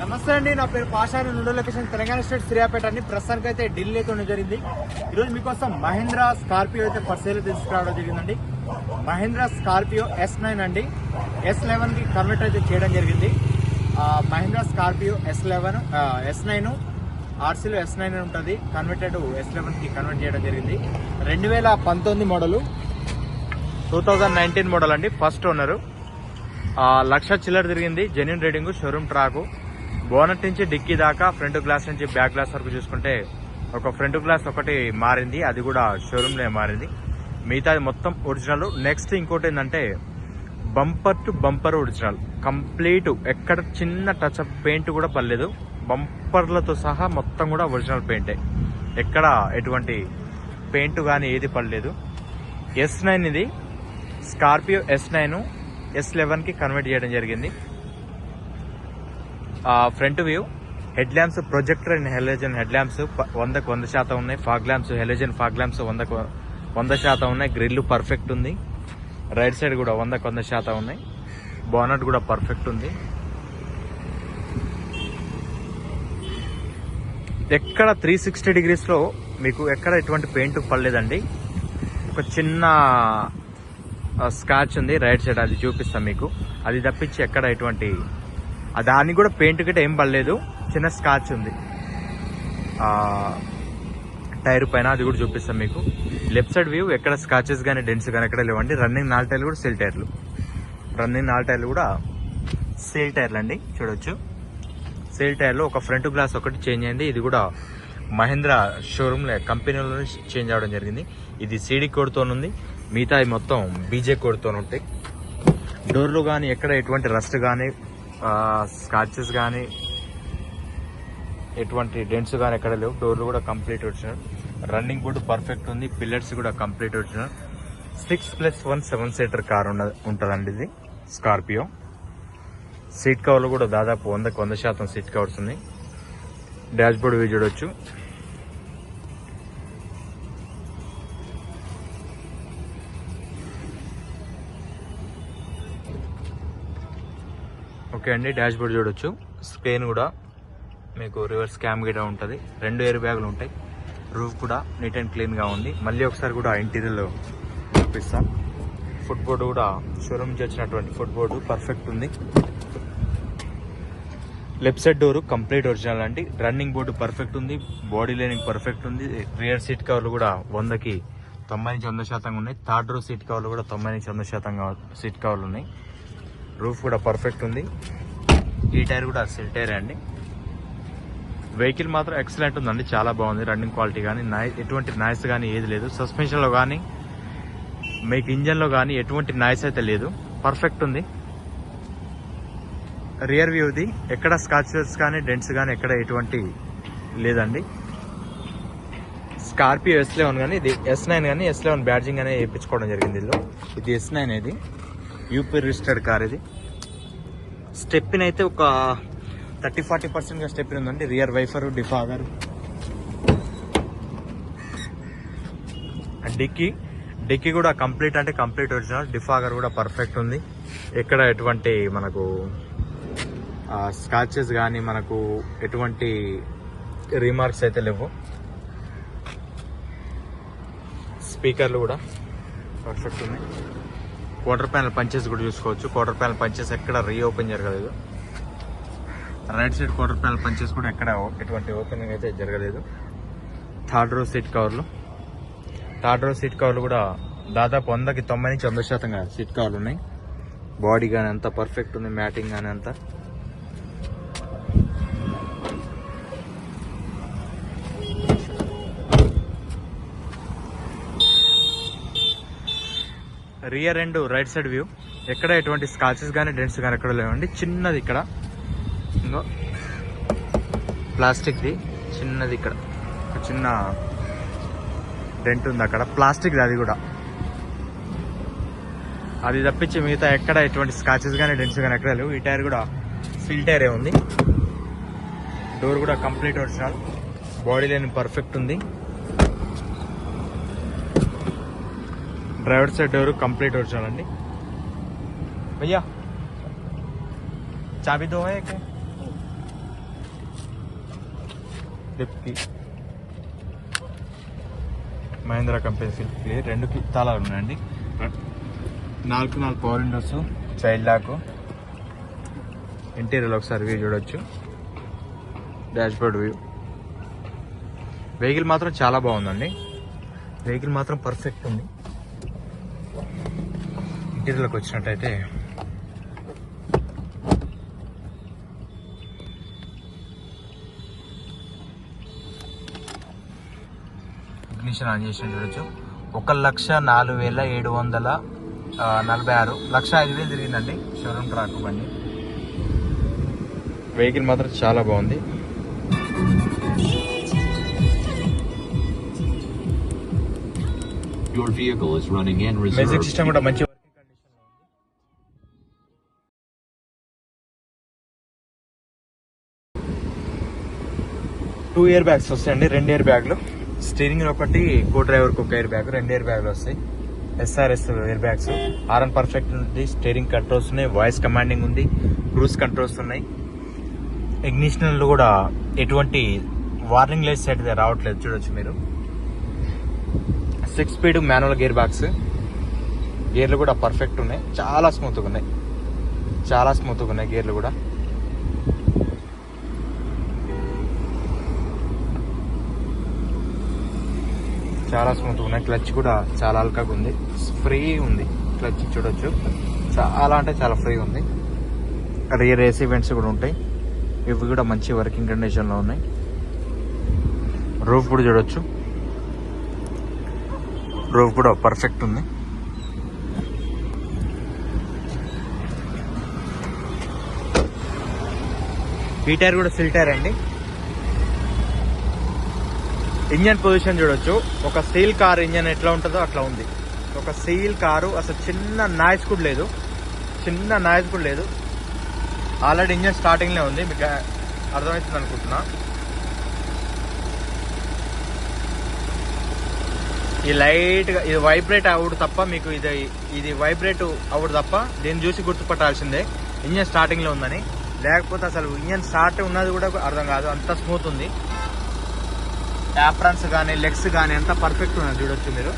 నమస్తే అండి నా పేరు పాషాని నుండో లొకేషన్ తెలంగాణ స్టేట్ శ్రీయాపేట అండి. ప్రస్తుతానికి అయితే ఢిల్లీ అయితే ఉండడం జరిగింది. ఈరోజు మీకోసం మహేంద్ర స్కార్పియో అయితే పర్సేల్ తీసుకురావడం జరిగిందండి. మహేంద్ర స్కార్పియో ఎస్ నైన్ అండి. ఎస్ లెవెన్కి కన్వర్ట్ అయితే చేయడం జరిగింది. ఆ, Mahindra Scorpio S eleven S nine ఆర్సీలో S nine ఉంటుంది. కన్వర్టెడ్ ఎస్ లెవెన్కి కన్వర్ట్ చేయడం జరిగింది. రెండు వేల పంతొమ్మిది model two thousand nineteen model అండి ఫస్ట్ ఓనరు. లక్ష చిల్లర తిరిగింది genuine reading showroom track bonnet నుంచి డిక్కీ దాకా ఫ్రంట్ గ్లాస్ నుంచి బ్యాక్ గ్లాస్ వరకు చూసుకుంటే ఒక ఫ్రంట్ గ్లాస్ ఒకటి మారింది అది కూడా షోరూమ్లో మారింది. మిగతాది మొత్తం ఒరిజినల్ నెక్స్ట్ ఇంకోటి ఏంటంటే bumper to bumper original complete ఎక్కడ చిన్న టచ్ అప్ పెయింట్ కూడా పర్లేదు బంపర్లతో సహా మొత్తం కూడా ఒరిజినల్ పెయింటే ఎక్కడ ఎటువంటి పెయింట్ కానీ ఏది పడలేదు. ఎస్ నైన్ ఇది. స్కార్పియో ఎస్ నైన్ ఎస్ లెవెన్కి కన్వర్ట్ చేయడం జరిగింది. Front view. Head lamps projector and halogen head lamps వందకు వంద శాతం ఉన్నాయి. Fog lamps halogen fog lamps వందకు వంద శాతం ఉన్నాయి. గ్రిల్ పర్ఫెక్ట్ ఉంది. రైట్ సైడ్ కూడా వందకు వంద శాతం ఉన్నాయి. బోనట్ కూడా పర్ఫెక్ట్ ఉంది. ఎక్కడ త్రీ సిక్స్టీ డిగ్రీస్లో మీకు ఎక్కడ ఎటువంటి పెయింట్ పడలేదండి. ఒక చిన్న స్కాచ్ ఉంది. రైట్ సైడ్ అది చూపిస్తాం మీకు. అది తప్పించి ఎక్కడ ఎటువంటి దానికి కూడా పెయింట్ గిట్ట ఏం పడలేదు. చిన్న స్కాచ్ ఉంది. టైర్ పైన అది కూడా చూపిస్తాం మీకు. లెఫ్ట్ సైడ్ వ్యూ ఎక్కడ స్కాచెస్ కానీ డెన్స్ కానీ ఎక్కడ లేవండి. రన్నింగ్ నాలుగు టైర్లు కూడా సేల్ టైర్లు. రన్నింగ్ నాలుగు టైర్లు కూడా సేల్ టైర్లు అండి చూడొచ్చు. సేల్ టైర్లో ఒక ఫ్రంట్ గ్లాస్ ఒకటి చేంజ్ అయింది. ఇది కూడా మహేంద్ర షోరూమ్లో కంపెనీలో చేంజ్ అవ్వడం జరిగింది. ఇది సీడీ కోడ్తో ఉంది. మిగతా మొత్తం బీజే కోడ్తో ఉంటాయి. డోర్లు కానీ ఎక్కడ ఎటువంటి రస్ట్ కానీ స్కాచెస్ కానీ ఎటువంటి డెంట్స్ కానీ ఎక్కడ లేవు. డోర్లు కూడా కంప్లీట్ వచ్చినాయి రన్నింగ్ బోర్డు పర్ఫెక్ట్ ఉంది. పిల్లర్స్ కూడా కంప్లీట్ వచ్చినాయి six plus one seven seater car ఉన్న ఉంటుందండి ఇది. స్కార్పియో సీట్ కవర్లు కూడా దాదాపు వందకు వంద శాతం సీట్ కవర్స్ ఉన్నాయి. డాష్ బోర్డ్ వ్యూ చూడొచ్చు. ఓకే అండి డాష్ బోర్డ్ చూడొచ్చు. స్క్రీన్ కూడా మీకు రివర్స్ క్యామ్ గిట ఉంటుంది. రెండు ఎయిర్ బ్యాగులు ఉంటాయి. రూఫ్ కూడా నీట్ అండ్ క్లీన్గా ఉంది. మళ్ళీ ఒకసారి కూడా ఇంటీరియర్లో చూపిస్తాను ఫుట్ బోర్డు కూడా షోరూమ్ నుంచి వచ్చినటువంటి ఫుట్ బోర్డు పర్ఫెక్ట్ ఉంది. Left side door complete original అండి. రన్నింగ్ బోర్డు పర్ఫెక్ట్ ఉంది. బాడీ లైనింగ్ పర్ఫెక్ట్ ఉంది. రియర్ సీట్ కవర్లు కూడా వందకి తొంభై నుంచి వంద శాతంగా ఉన్నాయి. థర్డ్ రో సీట్ కవర్లు కూడా తొంభై నుంచి వంద శాతంగా సీట్ కవర్లు ఉన్నాయి. రూఫ్ కూడా పర్ఫెక్ట్ ఉంది. ఈ టైర్ కూడా సెల్ టైర్ అండి. వెహికల్ మాత్రం ఎక్సలెంట్ ఉందండి చాలా బాగుంది. రన్నింగ్ క్వాలిటీ కానీ నాయ్ ఎటువంటి నాయిస్ కానీ ఏది లేదు. సస్పెన్షన్లో కానీ మీకు ఇంజన్లో కానీ ఎటువంటి నాయిస్ అయితే లేదు. పర్ఫెక్ట్ ఉంది. రియర్ వ్యూది ఎక్కడ స్కాచెస్ కానీ డెంట్స్ కానీ ఎక్కడ ఎటువంటి లేదండి. స్కార్పియో ఎస్ లెవెన్ కానీ ఇది ఎస్ నైన్ కానీ ఎస్ లెవెన్ బ్యాడ్జింగ్ అనేది వేయించుకోవడం జరిగింది ఇందులో. ఇది ఎస్ నైన్ ఇది. యూపీ రిజిస్టర్డ్ కార్ ఇది. స్టెప్పిన్ అయితే ఒక థర్టీ ఫార్టీ పర్సెంట్గా స్టెప్పిన్ ఉందండి. Rear wiper defogger dicky dicky కూడా కంప్లీట్ అంటే కంప్లీట్ ఒరిజినల్ డిఫాగర్ కూడా పర్ఫెక్ట్ ఉంది. ఎక్కడ ఎటువంటి మనకు స్కాచెస్ కానీ మనకు ఎటువంటి రీమార్క్స్ అయితే లేవు. స్పీకర్లు కూడా పర్ఫెక్ట్ ఉన్నాయి. క్వార్టర్ ప్యానల్ పంచెస్ కూడా చూసుకోవచ్చు. క్వార్టర్ ప్యానల్ పంచెస్ ఎక్కడ రీఓపెన్ జరగలేదు. Right side quarter panel punches కూడా ఎక్కడ ఎటువంటి ఓపెనింగ్ అయితే జరగలేదు. థర్డ్ రో సీట్ కవర్లు. థర్డ్ రో సీట్ కవర్లు కూడా దాదాపు వందకి తొంభై నుంచి వంద శాతంగా సీట్ కవర్లు ఉన్నాయి. బాడీ కానీ అంతా పర్ఫెక్ట్ ఉంది మ్యాటింగ్ కానీ అంతా rear and right side view ఎక్కడ ఎటువంటి స్కాచెస్ కానీ డెంట్స్ కానీ ఎక్కడ లేవండి. చిన్నది ఇక్కడ. ఇంకో. ప్లాస్టిక్ది చిన్నది ఇక్కడ. ఒక చిన్న డెంట్ ఉంది అక్కడ. ప్లాస్టిక్ది అది కూడా. అది తప్పించి మిగతా ఎక్కడ ఎటువంటి స్కాచెస్ కానీ డెంట్స్ కానీ ఎక్కడ లేవు. ఈ టైర్ కూడా ఫిల్ టైరే ఉంది. డోర్ కూడా complete original body line perfect ఉంది. Driver side door complete original అండి భయ్యా చాబీ దో మహేంద్ర కంపెనీ ఫిల్ప్కి రెండు తాళాలు ఉన్నాయండి. నాలుగు నాలుగు power windows child lock interior ఒకసారి వ్యూ చూడొచ్చు. డాష్బోర్డ్ వ్యూ వెహికల్ మాత్రం చాలా బాగుందండి. వెహికల్ మాత్రం పర్ఫెక్ట్ ఉంది. ఇంటీరియర్లోకి వచ్చినట్టయితే ఇగ్నిషన్ ఆన్ చేసిన చూడొచ్చు. ఒక లక్ష నాలుగు వేల ఏడు వందల నలభై ఆరు. లక్ష ఐదు వేలు తిరిగిందండి. షోరూమ్ ట్రాక్ బండి. వెహికల్ మాత్రం చాలా బాగుంది. Your vehicle is running in music system కూడా మంచి టూ ఇయర్ బ్యాగ్స్ వస్తాయండి రెండు ఇయర్ బ్యాగ్లు స్టీరింగ్ ఒకటి కో డ్రైవర్కి ఒక ఇయర్ బ్యాగ్ రెండు ఇయర్ బ్యాగ్లు వస్తాయి. ఎస్ఆర్ఎస్ ఇయర్ బ్యాగ్స్ ఆర్ఎన్ పర్ఫెక్ట్ ఉంది స్టీరింగ్ కంట్రోల్స్ ఉన్నాయి వాయిస్ కమాండింగ్ ఉంది క్రూజ్ కంట్రోల్స్ ఉన్నాయి. ఇగ్నిషనల్ కూడా ఎటువంటి వార్నింగ్ లైట్స్ అయితే రావట్లేదు చూడొచ్చు మీరు. Six speed manual gear box గేర్లు కూడా పర్ఫెక్ట్ ఉన్నాయి. చాలా స్మూత్గా ఉన్నాయి. చాలా స్మూత్గా ఉన్నాయి గేర్లు కూడా. చాలా స్మూత్గా ఉన్నాయి. క్లచ్ కూడా చాలా అల్కాగా ఉంది. ఫ్రీ ఉంది. క్లచ్ చూడొచ్చు. చాలా అంటే చాలా ఫ్రీ ఉంది. రియర్ ఏసీ వెంట్స్ కూడా ఉంటాయి. ఇవి కూడా మంచి వర్కింగ్ కండిషన్లో ఉన్నాయి. రూఫ్ కూడా చూడొచ్చు. రూఫ్ కూడా పర్ఫెక్ట్ ఉంది. ఈ టైర్ కూడా సిల్ టైర్ అండి. ఇంజన్ పొజిషన్ చూడొచ్చు. ఒక స్టీల్ కార్ ఇంజన్ ఎట్లా ఉంటుందో అట్లా ఉంది. ఒక స్టీల్ కారు అసలు చిన్న నాయిస్ కూడా లేదు. చిన్న నాయిస్ కూడా లేదు. ఆల్రెడీ ఇంజన్ స్టార్టింగ్లో ఉంది. మీకు అర్థమవుతుంది అనుకుంటున్నా ఈ లైట్గా ఇది వైబ్రేట్ అవుడు తప్ప మీకు ఇది ఇది వైబ్రేట్ అవుడు తప్ప దీన్ని చూసి గుర్తుపట్టాల్సిందే. ఇంజన్ స్టార్టింగ్లో ఉందని. లేకపోతే అసలు ఇంజన్ స్టార్ట్ ఉన్నది కూడా అర్థం కాదు. అంత స్మూత్ ఉంది. యాప్రాన్స్ కానీ లెగ్స్ కానీ అంత పర్ఫెక్ట్ ఉన్నది చూడొచ్చు మీరు.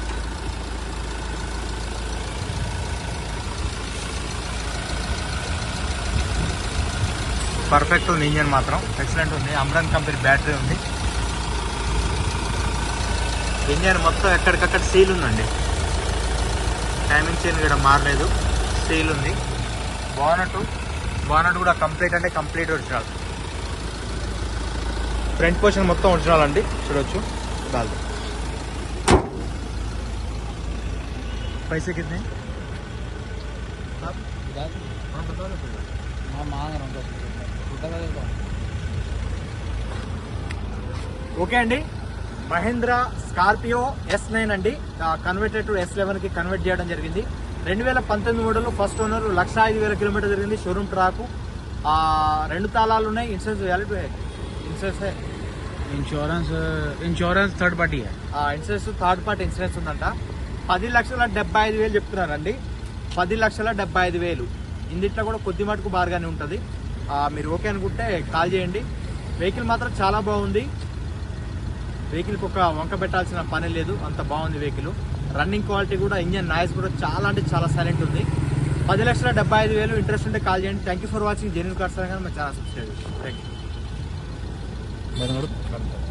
పర్ఫెక్ట్ ఉంది ఇంజన్ మాత్రం. ఎక్సలెంట్ ఉంది. అమ్రాన్ కంపెనీ బ్యాటరీ ఉంది. ఇంజన్ మొత్తం ఎక్కడికక్కడ సీల్ ఉందండి టైమింగ్ చైన్ కూడా మారలేదు సీల్ ఉంది బానట్ బానట్ కూడా కంప్లీట్ అంటే కంప్లీట్ ఒరిజినల్ ఫ్రంట్ పోర్షన్ మొత్తం ఒరిజినల్ అండి చూడొచ్చు చాలు पैसे कितने हाँ बताओ ना फिर। ఓకే అండి మహేంద్ర స్కార్పియో ఎస్ నైన్ అండి. కన్వర్టెడ్ టు ఎస్ లెవెన్కి కన్వర్ట్ చేయడం జరిగింది. రెండు వేల పంతొమ్మిది మోడల్ ఫస్ట్ ఓనర్ లక్ష ఐదు వేల కిలోమీటర్ జరిగింది. Showroom track. రెండు తాళాలు ఉన్నాయి. Insurance valid insurance insurance insurance third party insurance third party insurance ఉందంట. పది లక్షల డెబ్బై ఐదు వేలు చెప్తున్నారండి. పది లక్షల డెబ్బై ఐదు వేలు. ఇందిట్లో కూడా కొద్ది మటుకు బాగానే ఉంటుంది. మీరు ఓకే అనుకుంటే కాల్ చేయండి. వెహికల్ మాత్రం చాలా బాగుంది. వెహికల్కి ఒక వంక పెట్టాల్సిన పని లేదు. అంత బాగుంది వెహికల్. రన్నింగ్ క్వాలిటీ కూడా ఇంజన్ నాయిస్ కూడా చాలా అంటే చాలా సైలెంట్ ఉంది. పది లక్షల డెబ్బై ఐదు వేలు ఇంట్రెస్ట్ ఉంటే కాల్ చేయండి. Thank you for watching genuine cars కానీ మా ఛానల్ సబ్స్క్రైబ్ థ్యాంక్ యూ